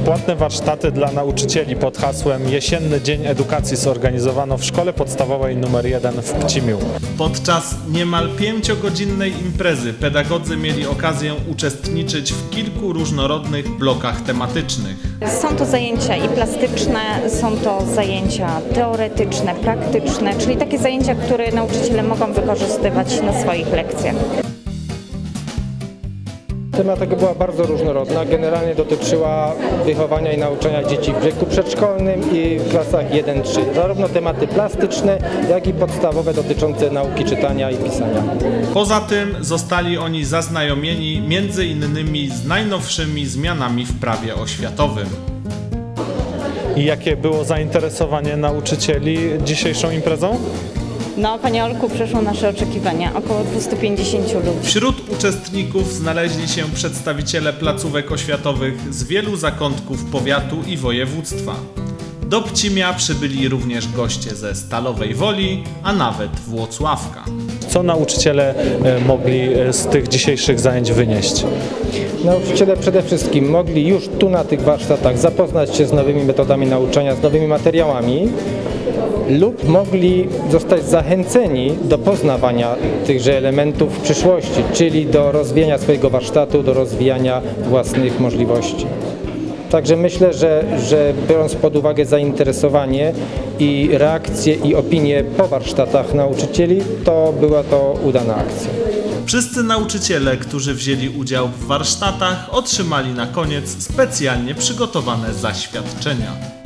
Bezpłatne warsztaty dla nauczycieli pod hasłem Jesienny Dzień Edukacji zorganizowano w Szkole Podstawowej nr 1 w Pcimiu. Podczas niemal pięciogodzinnej imprezy pedagodzy mieli okazję uczestniczyć w kilku różnorodnych blokach tematycznych. Są to zajęcia i plastyczne, są to zajęcia teoretyczne, praktyczne, czyli takie zajęcia, które nauczyciele mogą wykorzystywać na swoich lekcjach. Tematyka była bardzo różnorodna. Generalnie dotyczyła wychowania i nauczania dzieci w wieku przedszkolnym i w klasach 1-3. Zarówno tematy plastyczne, jak i podstawowe dotyczące nauki czytania i pisania. Poza tym zostali oni zaznajomieni między innymi z najnowszymi zmianami w prawie oświatowym. I jakie było zainteresowanie nauczycieli dzisiejszą imprezą? No, Panie Olku, przeszło nasze oczekiwania. Około 250 ludzi. Wśród uczestników znaleźli się przedstawiciele placówek oświatowych z wielu zakątków powiatu i województwa. Do Pcimia przybyli również goście ze Stalowej Woli, a nawet Włocławka. Co nauczyciele e, mogli e, z tych dzisiejszych zajęć wynieść? Nauczyciele przede wszystkim mogli już tu na tych warsztatach zapoznać się z nowymi metodami nauczania, z nowymi materiałami lub mogli zostać zachęceni do poznawania tychże elementów w przyszłości, czyli do rozwijania swojego warsztatu, do rozwijania własnych możliwości. Także myślę, że, że biorąc pod uwagę zainteresowanie i reakcje i opinie po warsztatach nauczycieli, to była to udana akcja. Wszyscy nauczyciele, którzy wzięli udział w warsztatach, otrzymali na koniec specjalnie przygotowane zaświadczenia.